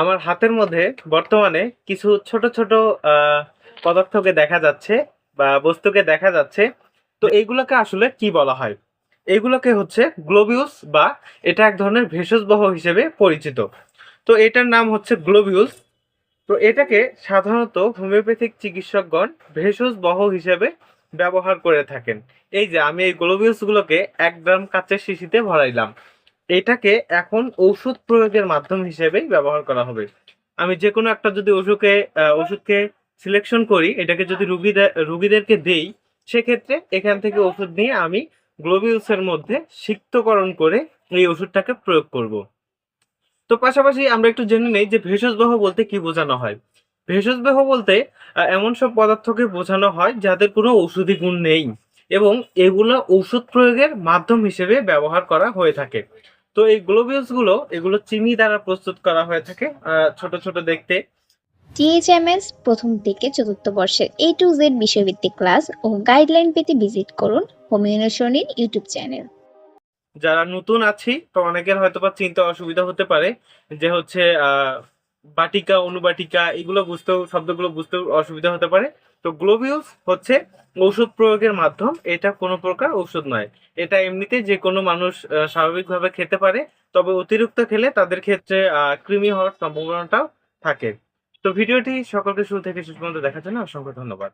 আমার হাতের মধ্যে বর্তমানে কিছু ছোট ছোট পদার্থকে দেখা যাচ্ছে বা বস্তুকে দেখা যাচ্ছে। তো এইগুলোকে আসলে কি বলা হয়? এইগুলোকে হচ্ছে গ্লোবিউস বা এটা এক ধরনের ভেষজবহ হিসেবে পরিচিত। তো এটার নাম হচ্ছে গ্লোবিউস তো এটাকে সাধারণত হোমিওপ্যাথিক চিকিৎসকগণ ভেষজবহ হিসেবে ব্যবহার করে থাকেন। এই যে আমি এই গ্লোবিউসগুলোকে এক গ্রাম কাচের শিশিতে ভরাইলাম। এটাকে এখন ঔষধ প্রয়োগের মাধ্যম হিসেবেই ব্যবহার করা হবে। আমি যে কোনো একটা যদি ওষুধকে ওষুধকে সিলেকশন করি, এটাকে যদি রুগীদের রুগীদেরকে দেই, সেক্ষেত্রে এখান থেকে ওষুধ নিয়ে আমি গ্লোবিউসের মধ্যে সিক্তকরণ করে এই ওষুধটাকে প্রয়োগ করব। তো পাশাপাশি আমরা একটু জেনে নেই যে ভেষজবহ বলতে কি বোঝানো হয়? ভেষজবহ বলতে এমন সব পদার্থকে বোঝানো হয় যাদের কোনো ঔষধি গুণ নেই এবং এগুলো ঔষধ প্রয়োগের মাধ্যম হিসেবে ব্যবহার করা হয়ে থাকে। তো এই গ্লোবিউসগুলো এগুলো চিনি দ্বারা প্রস্তুত করা হয়ে থাকে ছোট ছোট দেখতে। টিএইচএমএস প্রথম থেকে চতুর্থ বর্ষের এ টু জেড বিষয়ভিত্তিক ক্লাস ও গাইডলাইন পেতে ভিজিট করুন হোমিওনেশনের ইউটিউব চ্যানেল। যারা নতুন আছি তো অনেকের হয়তো বা চিন্তা অসুবিধা হতে পারে যে হচ্ছে আহ, বাটিকা অনুবাটিকা এগুলো বুঝতেও শব্দগুলো বুঝতেও অসুবিধা হতে পারে। তো গ্লোবিউস হচ্ছে ঔষধ প্রয়োগের মাধ্যম। এটা কোনো প্রকার ঔষধ নয়। এটা এমনিতে যে কোনো মানুষ স্বাভাবিকভাবে খেতে পারে। তবে অতিরিক্ত খেলে তাদের ক্ষেত্রে কৃমি হওয়ার সম্ভাবনাটাও থাকে। তো ভিডিওটি সকলকে শুরু থেকে শেষ পর্যন্ত দেখার জন্য অসংখ্য ধন্যবাদ।